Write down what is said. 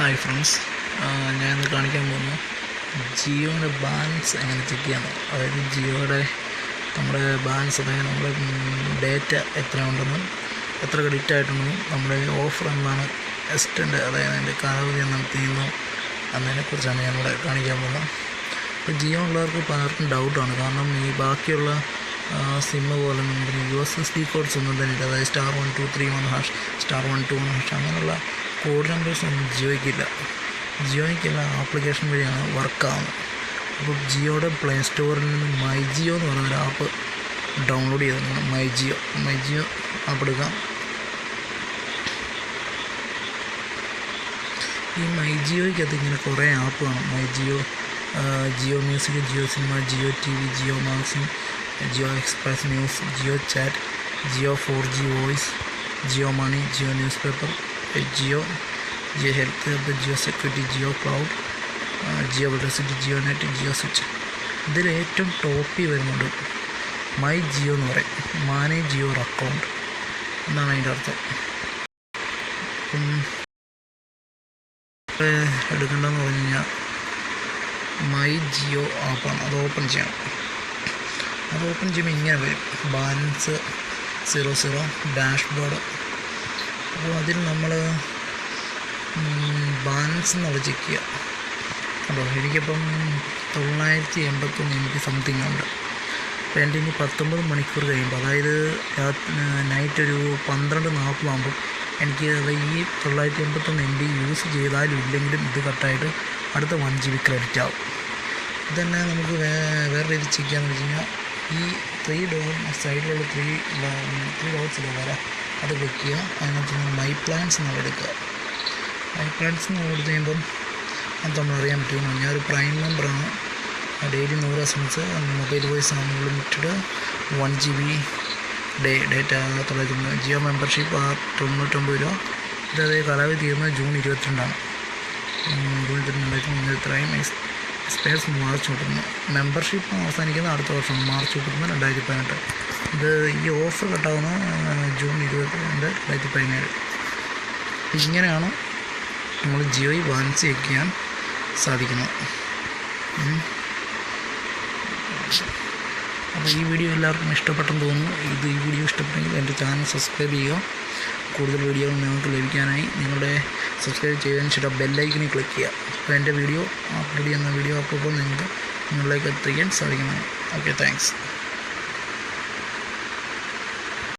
Hi friends ഞാൻ ഇന്ന് കാണിക്കാൻ പോകുന്നു ജിയോയുടെ ബാലൻസ് എങ്ങനെ ചെക്ക് ചെയ്യാമെന്ന് അതായത് ജിയോയുടെ നമ്മുടെ ബാലൻസ് അതായത് നമ്മുടെ ഡേറ്റ എത്ര ഉണ്ടെന്നും എത്ര ക്രെഡിറ്റ് ആയിട്ടുണ്ടെന്നും നമ്മുടെ ഓഫർ എന്താണ് എസ്റ്റൻഡ് അതായത് അതിന്റെ കാലാവധി എന്നാണ് തീരുന്നു എന്നതിനെക്കുറിച്ചാണ് ഞാനിവിടെ കാണിക്കാൻ പോകുന്നത്. അപ്പോൾ ജിയോ ഉള്ളവർക്ക് പലർക്കും ഡൗട്ടാണ് കാരണം ഈ ബാക്കിയുള്ള സിമ്മ് പോലെ U S S D codes ഒന്നും തന്നെ അതായത് star one two three one hash star one two one hash അങ്ങനെയുള്ള കോഡ് നമ്പേഴ്സ് ഒന്നും ജിയോയ്ക്കില്ല. ജിയോയ്ക്കുള്ള ആപ്ലിക്കേഷൻ വഴിയാണ് വർക്കാവുന്നത്. അപ്പോൾ ജിയോയുടെ പ്ലേ സ്റ്റോറിൽ നിന്ന് മൈ ജിയോ എന്ന് പറയുന്ന ഒരു ആപ്പ് ഡൗൺലോഡ് ചെയ്തിട്ടുണ്ട് my Jio my Jio app എടുക്കാം ഈ മൈ ജിയോയ്ക്കകത്ത് ഇങ്ങനെ കുറേ ആപ്പ് കാണും. My Jio Jio music Jio cinema Jio T V Jio maxim Jio express news Jio chat Jio four G voice Jio money Jio news paper Jio Jio health health Jio security Jio cloud Jio electricity Jio net Jio switch ഇതിൽ ഏറ്റവും ടോപ്പിൽ വരുന്നുണ്ട് my Jio എന്ന് പറയും. Manage Jio account എന്നാണ് അതിന്റെ അർത്ഥം. എടുക്കേണ്ടതെന്ന് പറഞ്ഞു കഴിഞ്ഞാൽ മൈ ജിയോ ആപ്പാണ് അത് ഓപ്പൺ ചെയ്യണം. അത് ഓപ്പൺ ചെയ്യുമ്പോൾ ഇങ്ങനെ വരും. ബാലൻസ് സീറോ സീറോ ഡാഷ്ബോർഡ് അപ്പോൾ അതിൽ നമ്മൾ ബാലൻസ് ചെയ്യുക അപ്പോൾ എനിക്കിപ്പം തൊള്ളായിരത്തി എൺപത്തൊന്ന് എനിക്ക് സംതിങ് ഉണ്ട്. അപ്പോൾ എന്റെ ഇനി പത്തൊമ്പത് മണിക്കൂർ കഴിയുമ്പോൾ അതായത് നൈറ്റ് ഒരു പന്ത്രണ്ട് നാൽപ്പതാകുമ്പോൾ എനിക്ക് ഈ തൊള്ളായിരത്തി എൺപത്തൊന്ന് എം ബി യൂസ് ചെയ്താലും ഇല്ലെങ്കിലും ഇത് കട്ടായിട്ട് അടുത്ത വൺ ജി ബി ക്രെഡിറ്റ് ആവും. ഇതന്നെ നമുക്ക് വേറെ രീതി ചെക്ക് ചെയ്യാന്ന് വെച്ച് കഴിഞ്ഞാൽ ഈ ത്രീ ഡോ സൈഡിലുള്ള ത്രീ ത്രീ ഡോട്ട്സിൽ വരെ അത് വെക്കുക. അതിനകത്ത് നിന്ന് മൈ പ്ലാൻസ് എന്നുള്ള എടുക്കുക. മൈ പ്ലാൻസ് എന്ന് കൊടുത്ത് കഴിയുമ്പം അത് നമ്മൾ അറിയാൻ ഞാൻ ഒരു പ്രൈം മെമ്പറാണ് ഡെയിലി നൂറ് S M S mobile voice unlimited one G B day data തൊള്ളായിരത്തി ജിയോ മെമ്പർഷിപ്പ് ആ തൊണ്ണൂറ്റൊമ്പത് രൂപ. ഇതേ കാലാവധി തീരുന്നത് ജൂൺ ഇരുപത്തിരണ്ടാണ്. ജൂൺ ഇരുപത്തിരണ്ടായിരത്തി മുന്നൂറ്റി മൂന്ന് ഇത്രയും എക്സ്പയർസ് മാർച്ച് മുപ്പത്തൊന്ന് മെമ്പർഷിപ്പ് അവസാനിക്കുന്ന അടുത്ത വർഷം മാർച്ച് മുപ്പത്തൊന്ന് രണ്ടായിരത്തി പതിനെട്ട് ഇത് ഈ ഓഫർ കട്ടാവുന്ന ജൂൺ ഇരുപത്തി രണ്ട് രണ്ടായിരത്തി പതിനേഴ് ഇങ്ങനെയാണ് നമ്മൾ ജിയോയിൽ ചെക്ക് ചെയ്യാൻ സാധിക്കുന്നത്. അപ്പോൾ ഈ വീഡിയോ എല്ലാവർക്കും ഇഷ്ടപ്പെട്ടെന്ന് തോന്നുന്നു. ഇത് ഈ വീഡിയോ ഇഷ്ടപ്പെട്ടെങ്കിൽ എന്റെ ചാനൽ സബ്സ്ക്രൈബ് ചെയ്യുക. കൂടുതൽ വീഡിയോകൾ നിങ്ങൾക്ക് ലഭിക്കാനായി നിങ്ങളുടെ സബ്സ്ക്രൈബ് ചെയ്തതിന് ശേഷം ബെല്ലൈക്കണിൽ ക്ലിക്ക് ചെയ്യുക. അപ്പോൾ എന്റെ വീഡിയോ അപ്ലോഡ് ചെയ്യുന്ന വീഡിയോ അപ്പോൾ നിങ്ങൾക്ക് നിങ്ങളിലേക്ക് എത്തിക്കാൻ സാധിക്കുന്നതാണ് ഓക്കെ താങ്ക്സ്